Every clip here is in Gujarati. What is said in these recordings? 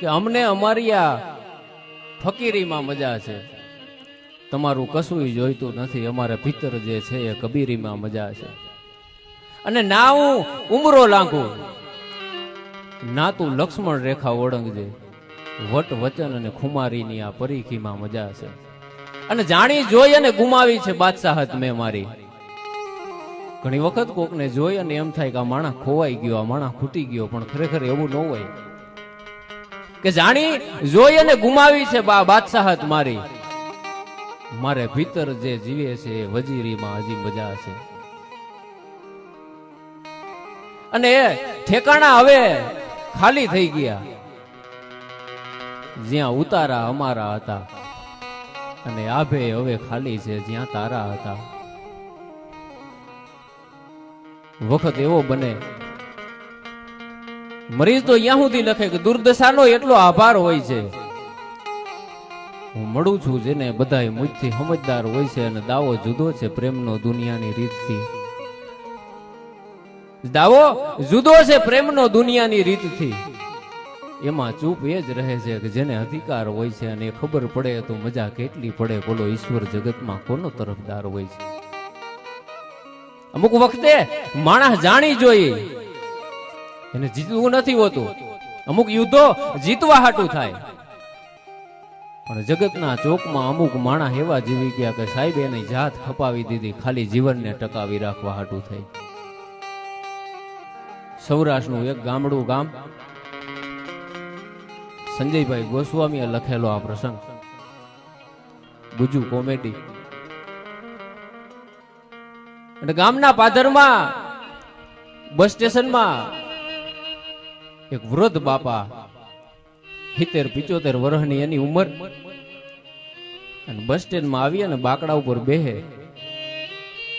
કે અમને અમારી આ ફકીરીમાં મજા છે. તમારું કશું જોઈતું નથી. અમારે ભીતર જે છે એ કબીરીમાં મજા છે. અને ના હું ઉમરો લાગુ ના તું લક્ષ્મણ રેખા ઓળંગજે. વટ વચન અને ખુમારીની આ પરીખીમાં મજા છે. અને જાણી જોઈ અને ગુમાવી છે બાદશાહત મેં મારી. ઘણી વખત કોકને જોઈ અને એમ થાય કે આ માણસ ખોવાઈ ગયો, આ માણસ ખૂટી ગયો, પણ ખરેખર એવું ન હોય. કે જાણી જોઈ અને ગુમાવી છે બા મારી. મારે ભીતર જે જીવે છે વજીરીમાં હજી મજા છે. અને ઠેકાણા હવે ખાલી થઈ ગયા. જ્યાં ઉતારા અમારા હતા અને આભે હવે ખાલી છે જ્યાં તારા હતા. વખત એવો બને મરીઝ તો અહીંયા સુધી લખે કે દુર્દશાનો એટલો આભાર હોય છે. હું મળું છું જેને બધા મુજથી સમજદાર હોય છે અને દાવો જુદો છે પ્રેમનો દુનિયાની રીતથી. દાવો જુદો છે પ્રેમનો દુનિયાની રીતથી. એમાં ચૂપ એ જ રહે છે કે જેને અધિકાર હોય છે અને ખબર પડે તો મજા કેટલી પડે બોલો ઈશ્વર જગતમાં કોનો તરફદાર હોય છે. અમુક વખતે માણસ જાણી જોઈ એને જીતવું નથી હોતું. અમુક યુદ્ધો જીતવા હાટું થાય. પણ જગતના ચોકમાં અમુક માણા એવા જીવી ગયા કે સાહેબ એની જાત ખપાવી દીધી, ખાલી જીવનને ટકાવી રાખવા હાટું થઈ. સૌરાષ્ટ્રનું એક ગામડું ગામ, સંજયભાઈ ગોસ્વામીએ લખેલો આ પ્રસંગ. ગુજુ કોમેડી. ગામના પાદરમાં, બસ સ્ટેશનમાં એક વૃદ્ધ બાપા સિત્તેર પિચોતેર વર્ષની એની ઉંમર અને બસ સ્ટેન્ડમાં આવી અને બાકડા ઉપર બેહે.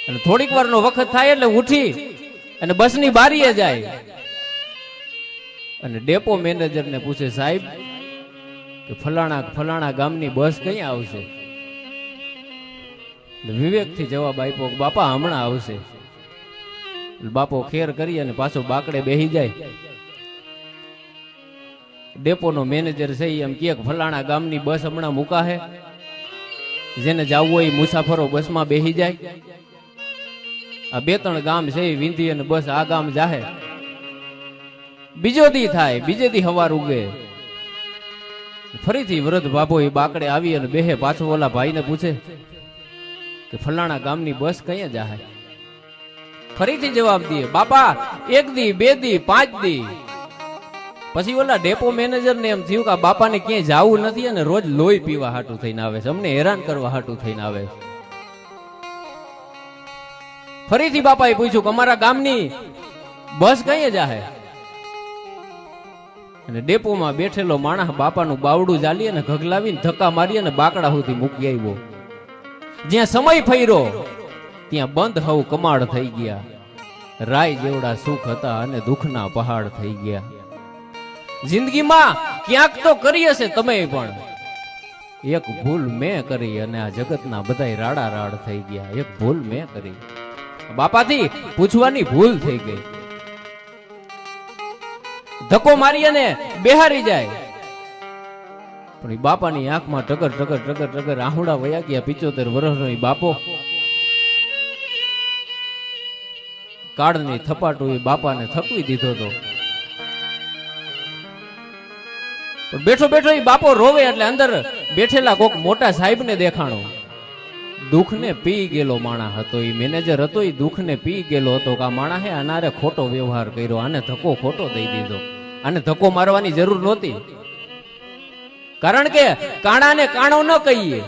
અને થોડીક વારનો વખત થાય એટલે ઉઠી અને બસની બારીએ જાય. અને ડેપો મેનેજરને પૂછે, સાહેબ, કે ફલાણા ફલાણા ગામની બસ કઈ આવશે? વિવેકથી જવાબ આપ્યો બાપા, હમણાં આવશે. બાપો ખેર કરી અને પાછો બાકડે બેહી જાય. ડેપોનો મેનેજર છે એમ કે ફલાણા ગામની બસ હમણાં મુકાહે. જેને જવું હોય મુસાફરો બસમાં બેસી જાય. આ બે ત્રણ ગામ છે વિંધી અને બસ આ ગામ જાહે. બીજો દી થાય, બીજે દી હવાર ઉગે. ફરીથી વૃદ્ધ બાબો એ બાકડે આવી અને બેહે. પાછો ઓલા ભાઈને પૂછે કે ફલાણા ગામની બસ ક્યાં જાહે? ફરીથી જવાબ દે, બાપા, એક દી, બે દી, પાંચ દી. પછી ઓલા ડેપો મેનેજર ને એમ થયું કે આ બાપાને ક્યાંય જવું નથી અને રોજ લોહી પીવા હાટું થઈને આવે છે. અમને હેરાન કરવા હાટું થઈને આવે છે. ફરીથી બાપાએ પૂછ્યું કે અમારા ગામની બસ કઈ જાહે અને ડેપોમાં બેઠેલો માણસ બાપાનું બાવડું જાલી અને ઘગલાવીને ધક્કા મારી અને બાકડા સુધી મૂકી આવ્યો. જ્યાં સમય ફર્યો, ત્યાં બંધ હવ કમાડ થઈ ગયા. રાય જેવડા સુખ હતા અને દુઃખના પહાડ થઈ ગયા. જિંદગીમાં ક્યાંક તો કરી હશે તમે પણ. એક ભૂલ મેં કરી અને આ જગતના બધા રાડા રાડ થઈ ગયા. એક ભૂલ મેં કરી. બાપાથી પૂછવાની ભૂલ થઈ ગઈ. ધક્કો મારી અને બેહારી જાય. પણ એ બાપાની આંખમાં ટગર ટગર ટગર ટગર આહુડા વયા ગયા પિચોતેર વર્ષનો એ બાપો. કાળની થપાટું એ બાપાને થકવી દીધો હતો બેઠો બેઠો એ બાપો રોવે એટલે અંદર બેઠેલા કોક મોટા સાહેબને દેખાણો. દુઃખને પી ગયેલો માણા હતો એ મેનેજર હતો એ દુઃખને પી ગયેલો હતો કે આ માણા હે અનારે ખોટો વ્યવહાર કર્યો, આને ધક્કો ખોટો દઈ દીધો. આને ધક્કો મારવાની જરૂર નહોતી. કારણ કે કાણાને કાણો ન કહીએ.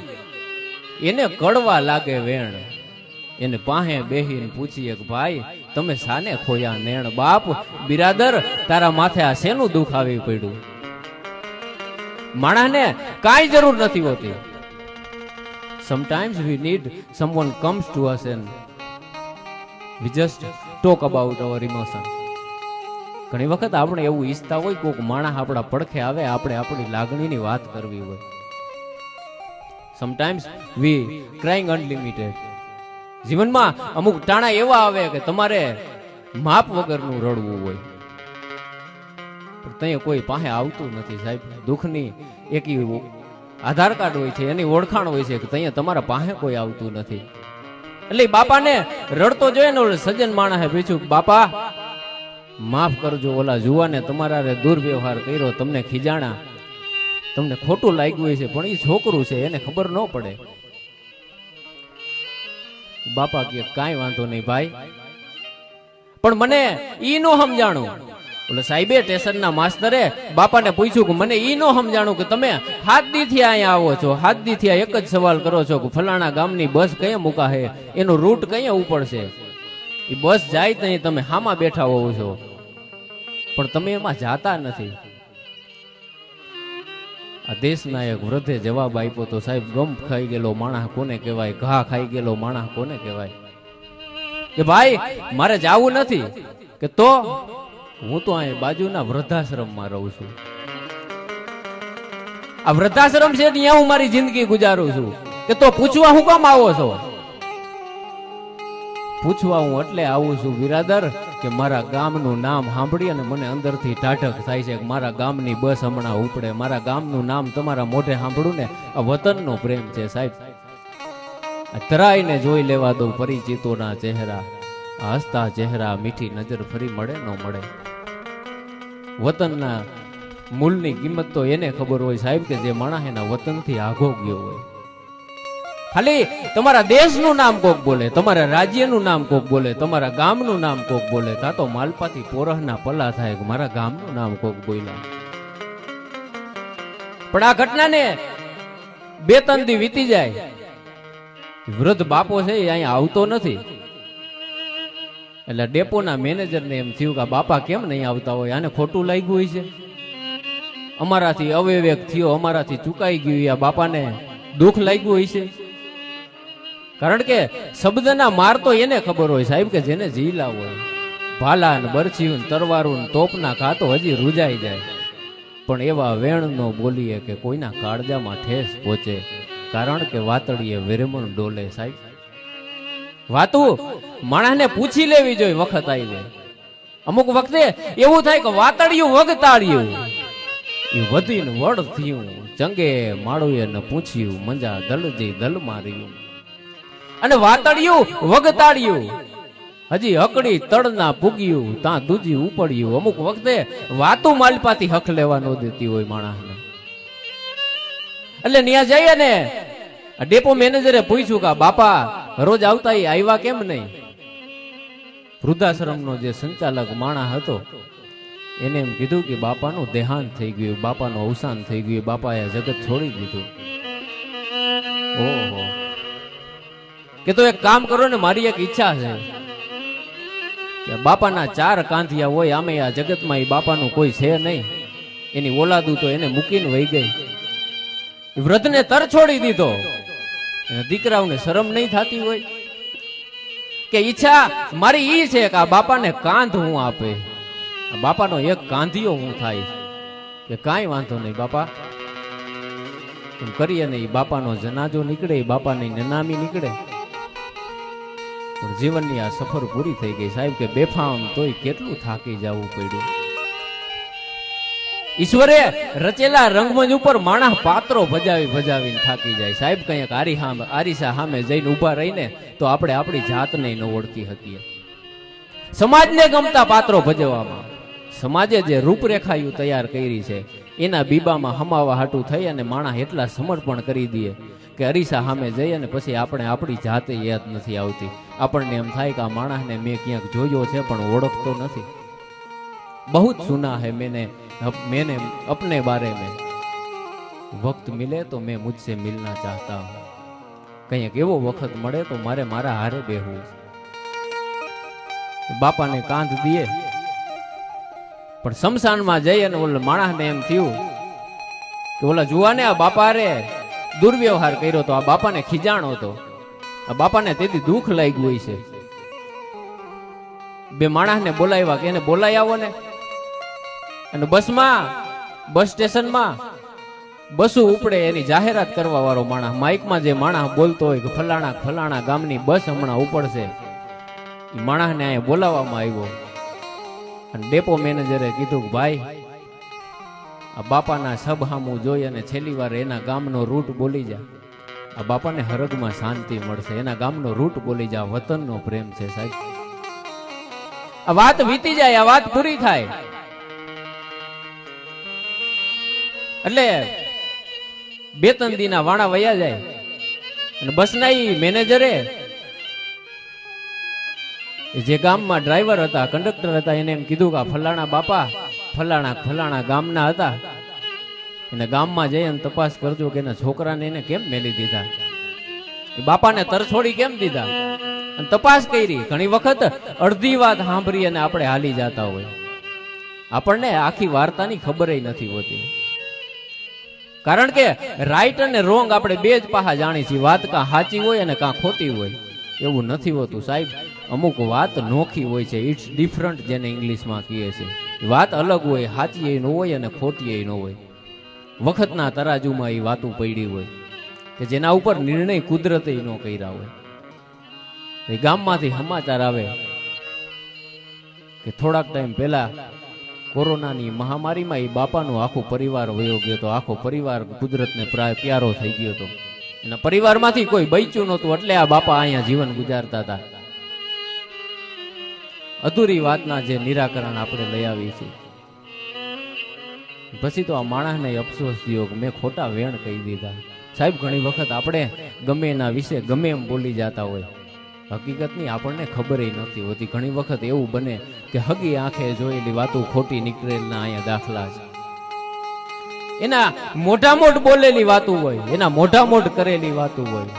એને કડવા લાગે વેણ. એને પાહે બેહીને પૂછીએ કે ભાઈ, તમે સાને ખોયા નેણ? બાપ, બિરાદર, તારા માથે આ શેનું દુઃખ આવી પડ્યું? માણસને કાંઈ જરૂર નથી હોતી. Sometimes we need someone comes to us and we just talk about our emotion ઘણી વખત આપણે એવું ઈચ્છતા હોય કોઈક માણસ આપણા પડખે આવે, આપણે આપણી લાગણીની વાત કરવી હોય. સમટાઈમ્સ વી ક્રાઇંગ અનલિમિટેડ જીવનમાં અમુક ટાણા એવા આવે કે તમારે માપ વગરનું રડવું હોય. પણ ત્યાં કોઈ પાસે આવતું નથી સાહેબ. દુઃખની એક આધાર કાર્ડ હોય છે, એની ઓળખાણ હોય છે કે ત્યાં તમારા પાસે કોઈ આવતું નથી. એટલે બાપાને રડતો જોઈએ ને સજ્જન માણસે પૂછ્યું, બાપા, માફ કરજો ઓલા જુવાને તમારા દુર્વ્યવહાર કર્યો, તમને ખીજાણા. તમને ખોટું લાગ્યું છે, પણ એ છોકરું છે, એને ખબર ન પડે. બાપા કે, કાંઈ વાંધો નહીં ભાઈ. પણ મને ઈ નો સમજાણું. ઓલે સાહેબે, સ્ટેશનના માસ્તરે બાપાને પૂછ્યું કે, મને ઈ ન સમજાણું કે તમે હાથ દીથી અહીંયા આવો છો? હાથ દીથી એક જ સવાલ કરો છો કે, ફલાણા ગામની બસ કઈ મૂકા હે? એનો રૂટ કઈ ઉપડશે એ બસ જાય ત્યાં તમે હામાં બેઠા હોવ છો. પણ તમે એમાં જાતા નથી. આ દેશના એક વૃદ્ધે જવાબ આપ્યો તો, સાહેબ ગમ ખાઈ ગયેલો માણસ કોને કહેવાય? ઘા ખાઈ ગયેલો માણસ કોને કહેવાય? કે ભાઈ, મારે જાવું નથી. કે તો હું તો અહીં બાજુના વૃદ્ધાશ્રમમાં રહું છું. આ વૃદ્ધાશ્રમ છે ત્યાં હું મારી જિંદગી ગુજારું છું. કે તો પૂછવા હું કામ આવો છો? પૂછવા હું એટલે આવું છું, બિરાદર, કે મારા ગામનું નામ સાંભળી અને મને અંદરથી ટાઢક થાય છે મારા ગામની બસ હમણાં ઉપડે. મારા ગામનું નામ તમારા મોઢે સાંભળું ને આ વતનનો પ્રેમ છે સાહેબ. તરાઈને જોઈ લેવા દો પરિચિતોના ચહેરા. હસતા ચહેરા મીઠી નજર ફરી મળે ન મળે. વતનના મૂળની કિંમત તો એને ખબર હોય સાહેબ કે જે માણસ એના વતનથી આઘો ગયો હોય. ખાલી તમારા દેશનું નામ કોક બોલે, તમારા રાજ્યનું નામ કોક બોલે, તમારા ગામનું નામ કોક બોલે, તા તો માલપાથી પોરહના પલ્લા થાય કે મારા ગામનું નામ કોક બોલ્યા. પણ આ ઘટનાને બે ત્રણ દી વીતી જાય. વૃદ્ધ બાપો છે એ અહીંયા આવતો નથી. એટલે ડેપોના મેનેજરને એમ થયું કે બાપા કેમ નહીં આવતા હોય? આને ખોટું લાગ્યું હોય છે? અમારાથી અવિવેક થયો, અમારાથી ચૂકાઈ ગયું આ બાપાને દુઃખ લાગ્યું હોય છે? કારણ કે શબ્દના માર તો એને ખબર હોય સાહેબ કે જેને જીલા હોય. ભાલા ને બરછીયું તરવારું ને તોપના ખાતો હજી રૂજાઈ જાય. પણ એવા વેણ નો બોલીએ કે કોઈના કાળજામાં ઠેસ પહોંચે. કારણ કે વાતળીએ વિરમણ ડોલે સાહેબ. વાતું માણસને પૂછી લેવી જોઈએ વખત આવી અમુક વખતે એવું થાય કે વાતડિયું વગતાળિયું એ વધીને વડ થયું જંગે માળુએ ને પૂછ્યું, મંજા દલજી દલ માર્યું. અને વાતડિયું વગતાળિયું હજી હકડી તળના પૂગ્યું ત્યાં દૂજી ઉપડ્યું. અમુક વખતે વાતું માલપાથી હક લેવા ન દેતી હોય માણસને. એટલે ત્યાં જઈએ ને ડેપો મેનેજરે પૂછ્યું કે બાપા રોજ આવતા એ આવ્યા કેમ નહીં? વૃદ્ધાશ્રમનો જે સંચાલક માણા હતો, એને એમ કીધું કે બાપાનું દેહાંત થઈ ગયું, બાપાનું અવસાન થઈ ગયું, બાપાએ જગત છોડી દીધું. ઓહો. કે તો એક કામ કરો ને, મારી એક ઈચ્છા છે કે બાપાના ચાર કાંધિયા હોય, આમે આ જગતમાં એ બાપાનું કોઈ છે નહીં. એની ઓલાદું તો એને મૂકીને વહી ગઈ. વ્રતને તર છોડી દીધો. દીકરાઓને શરમ નહીં થતી હોય? કે ઈચ્છા, મારી ઈ છે કે આ બાપાને કાંધ હું આપે. બાપાનો એક કાંધિયો હું થાય. કે કાંઈ વાંધો નહીં બાપા. એમ કરીએ ને એ બાપાનો જનાજો નીકળે એ બાપાની નનામી નીકળે. પણ જીવનની આ સફર પૂરી થઈ ગઈ. સાહેબ કે બેફામ તોય કેટલું થાકી જવું પડ્યું? ઈશ્વરે રચેલા રંગમંચ ઉપર માણસ પાત્રો ભજાવી ભજાવીને થાકી જાય. સાહેબ કંઈક આરી હામે આરીસા સામે જઈને ઊભા રહીને તો આપણે આપણી જાતને ન ઓળખી શકીએ. સમાજને ગમતા પાત્રો ભજવવામાં. સમાજે જે રૂપરેખાયું તૈયાર કરી છે, એના બીબામાં હમાવા હાટું થઈ અને માણસ એટલા સમર્પણ કરી દે કે અરીસા સામે જઈ અને પછી આપણે આપણી જાતે યાદ નથી આવતી. આપણને એમ થાય કે આ માણસને મેં ક્યાંક જોયો છે પણ ઓળખતો નથી. બહુ સુના है मैंने अब मैंने अपने बारे में वक्त मिले तो मैं मुझसे मिलना चाहता हूँ કંઈક એવો વખત મળે તો મારે મારા હારે બેહવું બાપાને કાંધ દીએ પણ શમશાનમાં જઈ અને ઓલા માણસને એમ થયું કે ઓલા જુવાને આ બાપા રે દુર્વ્યવહાર કર્યો તો આ બાપાને ખીજાણો હતો આ બાપાને તેથી દુઃખ લાગ્યું હોય છે બે માણસને બોલાવ્યા કે એને બોલાવી આવો ને અને બસમાં, બસ સ્ટેશનમાં બસો ઉપડે એની જાહેરાત કરવા વાળો માણસ, માઇકમાં જે માણસ બોલતો હોય કે ફલાણા ફલાણા ગામની બસ હમણાં ઉપડશે, એ માણસને અહીંયા બોલાવવામાં આવ્યો. અને ડેપો મેનેજરે કીધું કે ભાઈ, આ બાપાના સબ હામું જોઈ અને છેલ્લી વાર એના ગામનો રૂટ બોલી જા. આ બાપાને હરગમાં શાંતિ મળશે. એના ગામનો રૂટ બોલી જા. વતનનો પ્રેમ છે સાહેબ. આ વાત વીતી જાય, આ વાત પૂરી થાય. એટલે બે ત્રણ દીના વાણા વયા જાય. અને બસના ઈ મેનેજરે જે ગામમાં ડ્રાઈવર હતા કંડક્ટર હતા, એને એમ કીધું કે ફલાણા બાપા, ફલાણા ફલાણા ગામના હતા. એને ગામમાં જઈ અને તપાસ કરજો કે એના છોકરાને એને કેમ મેલી દીધા. એ બાપાને તરછોડી કેમ દીધા? અને તપાસ કરી. ઘણી વખત અડધી વાત સાંભળી અને આપણે હાલી જતા હોય. આપણને આખી વાર્તાની ખબર નથી હોતી. કારણ કે રાઈટ અને રોંગ આપણે બે જ પાહા જાણી છીએ. વાત કાં સાચી હોય અને કાં ખોટી હોય. એવું નથી હોતું સાહેબ. અમુક વાત નોખી હોય છે. ઇટ્સ ડિફરન્ટ જેને ઇંગ્લિશમાં કહીએ છે. વાત અલગ હોય, સાચી એ ન હોય અને ખોટી એ ન હોય. વખતના તરાજુમાં એ વાતું પડી હોય કે જેના ઉપર નિર્ણય કુદરતે ન કર્યા હોય. ગામમાંથી સમાચાર આવે કે થોડાક ટાઈમ પહેલા કોરોનાની મહામારીમાં એ બાપાનો આખો પરિવાર વયો ગયો હતો. આખો પરિવાર કુદરતને પ્રાય પ્યારો થઈ ગયો હતો. અને પરિવારમાંથી કોઈ બચ્યું નહોતું, એટલે આ બાપા અહીંયા જીવન ગુજારતા હતા. અધૂરી વાતના જે નિરાકરણ આપણે લઈ આવીએ છીએ. પછી તો આ માણસને અફસોસ થયો કે મેં ખોટા વેણ કહી દીધા. સાહેબ, ઘણી વખત આપણે ગમે એના વિશે ગમે એમ બોલી જતા હોય. હકીકતની આપણને ખબર નથી હોતી. ઘણી વખત એવું બને કે હગી આંખે જોયેલી વાતો ખોટી નીકળેલના અહીંયા દાખલા છે એના મોઢા મોઢ બોલેલી વાતો હોય, એના મોઢા મોઢ કરેલી વાતો હોય,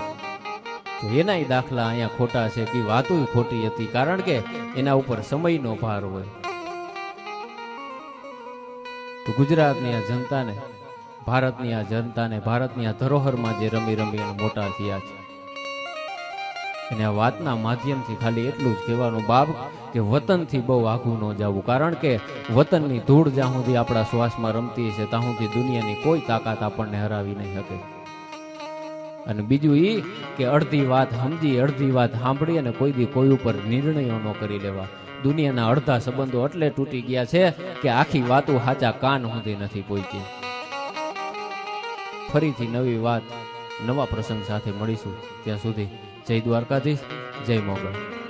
તો એનાય દાખલા અહીંયા ખોટા છે કે વાતો ખોટી હતી. કારણ કે એના ઉપર સમયનો ભાર હોય. તો ગુજરાતની આ જનતાને, ભારતની આ જનતાને, ભારતની આ ધરોહરમાં જે રમી રમી મોટા થયા છે અને આ વાતના માધ્યમથી ખાલી એટલું જ કહેવાનું બાપ કે વતનથી બહુ આઘું ન જવું. કારણ કે વતનની ધૂળ જ્યાં સુધી આપણા શ્વાસમાં રમતી છે ત્યાં સુધી દુનિયાની કોઈ તાકાત આપણને હરાવી નહીં શકે. અને બીજું એ કે અડધી વાત સમજી, અડધી વાત સાંભળી અને કોઈ દી કોઈ ઉપર નિર્ણયો ન કરી લેવા. દુનિયાના અડધા સંબંધો એટલે તૂટી ગયા છે કે આખી વાતો સાચા કાન સુધી નથી પહોંચી. ફરીથી નવી વાત, નવા પ્રસંગ સાથે મળીશું. ત્યાં સુધી જય દ્વારકાધીશ જય મોગલ.